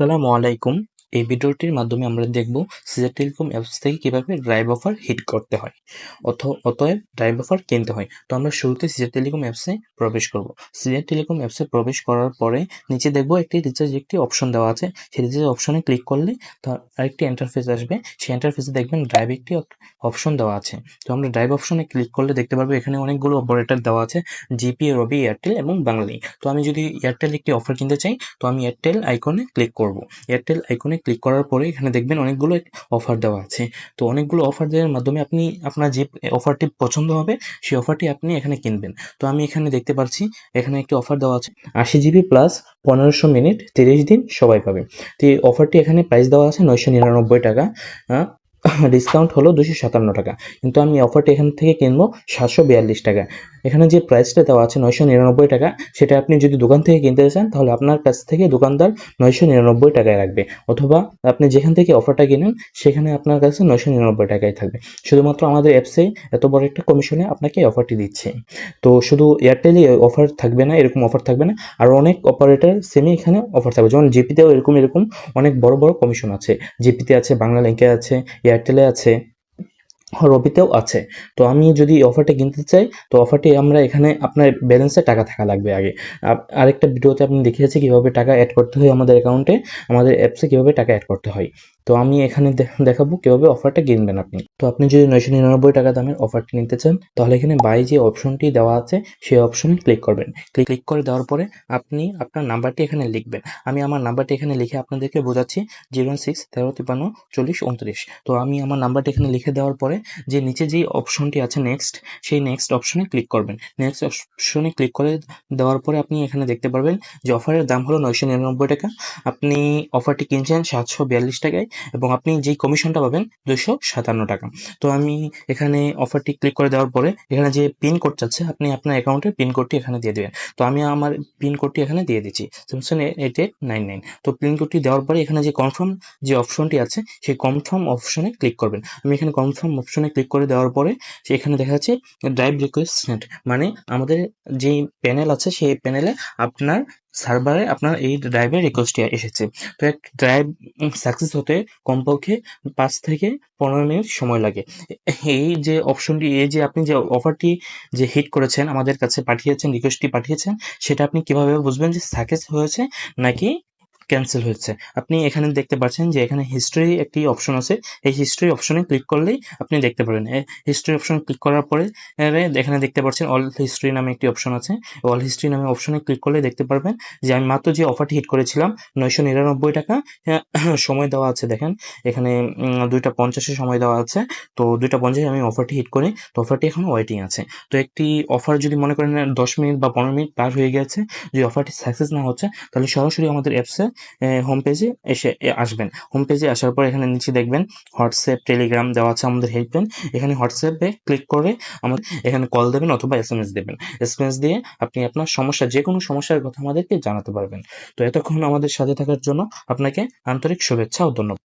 আসসালামু আলাইকুম। এই ভিডিওটির মাধ্যমে আমরা দেখব সিজার টেলিকম অ্যাপস থেকে কীভাবে ড্রাইভ অফার হিট করতে হয়, অথ, অতএব ড্রাইভ অফার কিনতে হয়। তো আমরা শুরুতে সিজার টেলিকম অ্যাপসে প্রবেশ করব। সিজার টেলিকম অ্যাপসে প্রবেশ করার পরে নিচে দেখব একটি রিচার্জ একটি অপশন দেওয়া আছে। সেই রিচার্জ অপশনে ক্লিক করলে তার আরেকটি ইন্টারফেস আসবে। সেই ইন্টারফেসে দেখবেন ড্রাইভ একটি অপশন দেওয়া আছে। তো আমরা ড্রাইভ অপশনে ক্লিক করলে দেখতে পারব এখানে অনেকগুলো অপারেটর দেওয়া আছে। জিপি রবি এয়ারটেল এবং বাংলালি তো আমি যদি এয়ারটেল একটি অফার কিনতে চাই, তো আমি এয়ারটেল আইকনে ক্লিক করব। এয়ারটেল আইকনে ক্লিক করার পরে এখানে দেখবেন অনেকগুলো অফার দেওয়া আছে। তো অনেকগুলো অফার দেওয়ার মাধ্যমে আপনি আপনার যে অফারটি পছন্দ হবে, সেই অফারটি আপনি এখানে কিনবেন। তো আমি এখানে দেখতে পাচ্ছি, এখানে একটি অফার দেওয়া আছে, আশি জিবি প্লাস পনেরোশো মিনিট তিরিশ দিন সবাই পাবে। তো এই অফারটি এখানে প্রাইস দেওয়া আছে নয়শো নিরানব্বই টাকা ডিসকাউন্ট হলো দুশো সাতান্ন টাকা। কিন্তু আমি অফারটি এখান থেকে কিনবো সাতশো বিয়াল্লিশ টাকা এখানে যে প্রাইসটা দেওয়া আছে নয়শো নিরানব্বই টাকা, সেটা আপনি যদি দোকান থেকে কিনতে চান, তাহলে আপনার কাছ থেকে দোকানদার নয়শো নিরানব্বই টাকায় রাখবে। অথবা আপনি যেখান থেকে অফারটা কিনেন, সেখানে আপনার কাছে নয়শো নিরানব্বই টাকায় থাকবে। শুধুমাত্র আমাদের অ্যাপসে এত বড় একটা কমিশনে আপনাকে অফারটি দিচ্ছে। তো শুধু এয়ারটেলই অফার থাকবে না, এরকম অফার থাকবে না, আর অনেক অপারেটর সেমই এখানে অফার থাকবে। যেমন জিপিতেও এরকম এরকম অনেক বড় বড় কমিশন আছে। জিপিতে আছে, বাংলা লিঙ্কে আছে এয়ারটেলে আছে। রবিতেও আছে। তো আমি যদি অফারটা কিনতে চাই, তো অফারটি আমরা এখানে আপনার ব্যালেন্সে টাকা থাকা লাগবে আগে। আরেকটা ভিডিওতে আপনি দেখিয়েছি কীভাবে টাকা অ্যাড করতে হয় আমাদের অ্যাকাউন্টে আমাদের অ্যাপসে কীভাবে টাকা অ্যাড করতে হয়। তো আমি এখানে দেখাবো কীভাবে অফারটা কিনবেন আপনি। তো আপনি যদি নয়শো নিরানব্বই টাকা দামের অফারটি নিতে চান, তাহলে এখানে বাই যে অপশনটি দেওয়া আছে, সেই অপশনে ক্লিক করবেন। ক্লিক করে দেওয়ার পরে আপনি আপনার নাম্বারটি এখানে লিখবেন। আমি আমার নাম্বারটি এখানে লিখে আপনাদেরকে বোঝাচ্ছি, জিরো সিক্স তেরো তিপ্পান্ন চল্লিশ উনত্রিশ। তো আমি আমার নাম্বারটি এখানে লিখে দেওয়ার পরে যে নিচে যেই অপশনটি আছে নেক্সট সেই নেক্সট অপশনে ক্লিক করবেন। নেক্সট অপশনে ক্লিক করে দেওয়ার পরে আপনি এখানে দেখতে পারবেন যে অফারের দাম হলো নয়শো নিরানব্বই টাকা। আপনি অফারটি কিনছেন সাতশো বিয়াল্লিশ টাকায়। এবং আপনি যেই কমিশনটা পাবেন দুশো সাতান্ন টাকা। তো আমি এখানে অফারটি ক্লিক করে দেওয়ার পরে এখানে যে পিন কোড চাচ্ছে আপনি আপনার অ্যাকাউন্টের পিন কোডটি এখানে দিয়ে দেবেন। তো আমি আমার পিন কোডটি এখানে দিয়ে দিচ্ছি Samsung eight eight nine nine তো পিন কোডটি দেওয়ার পরে এখানে যে কনফার্ম যে অপশনটি আছে, সেই কনফার্ম অপশনে ক্লিক করবেন। আমি এখানে কনফার্ম অপশনে ক্লিক করে দেওয়ার পরে সেখানে দেখা যাচ্ছে ড্রাইভ রিকোয়েস্ট মানে আমাদের যেই প্যানেল আছে, সেই প্যানেলে আপনার সার্ভারে আপনার এই ড্রাইভের রিকোয়েস্টটি এসেছে। তো এক ড্রাইভ সাকসেস হতে কমপক্ষে পাঁচ থেকে পনেরো মিনিট সময় লাগে। এই যে অপশনটি এই যে আপনি যে অফারটি যে হিট করেছেন, আমাদের কাছে পাঠিয়েছেন রিকোয়েস্টটি পাঠিয়েছেন, সেটা আপনি কীভাবে বুঝবেন যে সাকসেস হয়েছে নাকি ক্যান্সেল হয়েছে আপনি এখানে দেখতে পাচ্ছেন যে এখানে হিস্ট্রি একটি অপশন আছে। এই হিস্ট্রি অপশনে ক্লিক করলেই আপনি দেখতে পারবেন হিস্ট্রি অপশনে ক্লিক করার পরে এখানে দেখতে পাচ্ছেন অল হিস্ট্রি নামে একটি অপশন আছে। অল হিস্ট্রি নামে অপশনে ক্লিক করলে দেখতে পারবেন যে আমি মাত্র যে অফারটি হিট করেছিলাম, নয়শো নিরানব্বই টাকা সময় দেওয়া আছে। দেখেন, এখানে দুইটা পঞ্চাশের সময় দেওয়া আছে। তো দুইটা পঞ্চাশে আমি অফারটি হিট করি। তো অফারটি এখন ওয়েটিং আছে। তো একটি অফার যদি মনে করেন দশ মিনিট বা পনেরো মিনিট পার হয়ে গেছে, যদি অফারটি সাকসেস না হচ্ছে, তাহলে সরাসরি আমাদের অ্যাপসে হোম পেজে এসে আসবেন। হোম পেজে আসার পর এখানে নিচে দেখবেন হোয়াটসঅ্যাপ টেলিগ্রাম দেওয়া আছে আমাদের হেল্পলাইন এখানে হোয়াটসঅ্যাপে ক্লিক করে আমাদের এখানে কল দেবেন অথবা এস এম এস দেবেন। এস এম এস দিয়ে আপনি আপনার সমস্যা যে কোনো সমস্যার কথা আমাদেরকে জানাতে পারবেন। তো এতক্ষণ আমাদের সাথে থাকার জন্য আপনাকে আন্তরিক শুভেচ্ছা ও ধন্যবাদ।